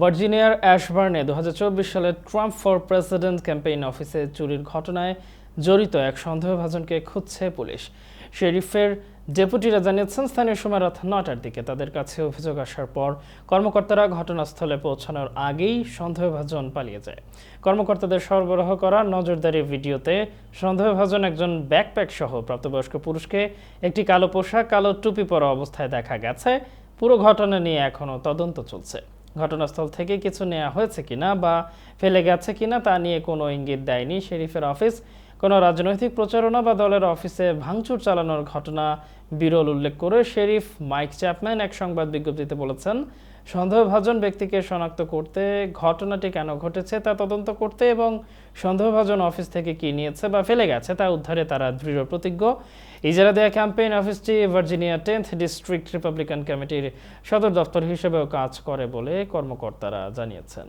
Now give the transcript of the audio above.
ভার্জিনিয়ার অ্যাশবার্নে দু সালের Trump for president campaign অফিসে চুরির ঘটনায় জড়িত এক সন্দেহভাজনকে খুঁজছে পুলিশ। শেরিফের ডেপুটিরা জানিয়েছেন, স্থানীয় সময় রাত নটার দিকে তাদের কাছে অভিযোগ আসার পর কর্মকর্তারা ঘটনাস্থলে পৌঁছানোর আগেই সন্দেহভাজন পালিয়ে যায়। কর্মকর্তাদের সরবরাহ করা নজরদারি ভিডিওতে সন্দেহভাজন একজন ব্যাকপ্যাক সহ প্রাপ্তবয়স্ক পুরুষকে একটি কালো পোশাক, কালো টুপি পরা অবস্থায় দেখা গেছে। পুরো ঘটনা নিয়ে এখনও তদন্ত চলছে। ঘটনাস্থল থেকে কিছু নেওয়া হয়েছে কিনা বা ফেলে গেছে কিনা তা নিয়ে কোনো ইঙ্গিত দেয়নি শেরিফের অফিস। কোনো রাজনৈতিক প্রচারণা বা দলের অফিসে ভাঙচুর চালানোর ঘটনা বিরল উল্লেখ করে শেরিফ মাইক চ্যাপম্যান এক সংবাদ বিজ্ঞপ্তিতে বলেছেন, সন্দেহভাজন ব্যক্তিকে শনাক্ত করতে ঘটনাটি কেন ঘটেছে, তা তদন্ত করতে এবং সন্দেহভাজন অফিস থেকে কি নিয়েছে বা ফেলে গেছে তা উদ্ধারে তারা দৃঢ় প্রতিজ্ঞ। ইজারা দেয়া ক্যাম্পেইন অফিসটি ভার্জিনিয়া টেন্থ ডিস্ট্রিক্ট রিপাবলিকান কমিটির সদর দপ্তর হিসেবেও কাজ করে বলে কর্মকর্তারা জানিয়েছেন।